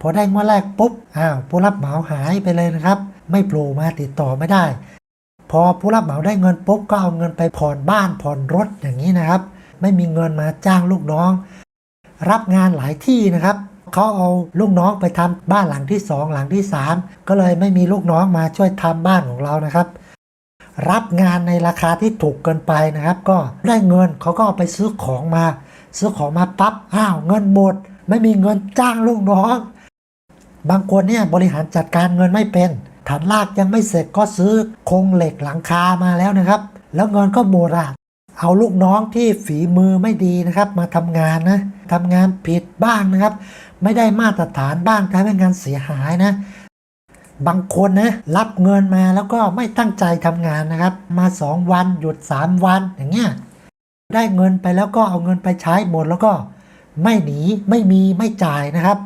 พอได้งวดแรกปุ๊บอ้าวผู้รับเหมาหายไปเลยนะครับ ไม่โผล่มาติดต่อไม่ได้ พอผู้รับเหมาได้เงินปุ๊บก็เอาเงินไปผ่อนบ้านผ่อนรถอย่างนี้นะครับ ไม่มีเงินมาจ้างลูกน้อง รับงานหลายที่นะครับเขาเอาลูกน้องไปทำบ้านหลังที่สองหลังที่สามก็เลยไม่มีลูกน้องมาช่วยทำบ้านของเรานะครับ รับงานในราคาที่ถูกเกินไปนะครับ ก็ได้เงินเขาก็เอาไปซื้อของมา ซื้อของมาปั๊บอ้าวเงินหมด ไม่มีเงินจ้างลูกน้อง บางคนเนี่ยบริหารจัดการเงินไม่เป็น ฐานลากยังไม่เสร็จก็ซื้อโครงเหล็กหลังคามาแล้วนะครับ แล้วเงินก็หมดอะเอาลูกน้องที่ฝีมือไม่ดีนะครับ มาทำงานนะทำงานผิดบ้างนะครับ ไม่ได้มาตรฐานบ้างทำให้งานเสียหายนะ บางคนนะรับเงินมาแล้วก็ไม่ตั้งใจทำงานนะครับ มา 2 วันหยุด 3 วันอย่างเงี้ยได้เงินไปแล้วก็เอาเงินไปใช้หมดแล้วก็ไม่หนีไม่มีไม่จ่ายนะครับ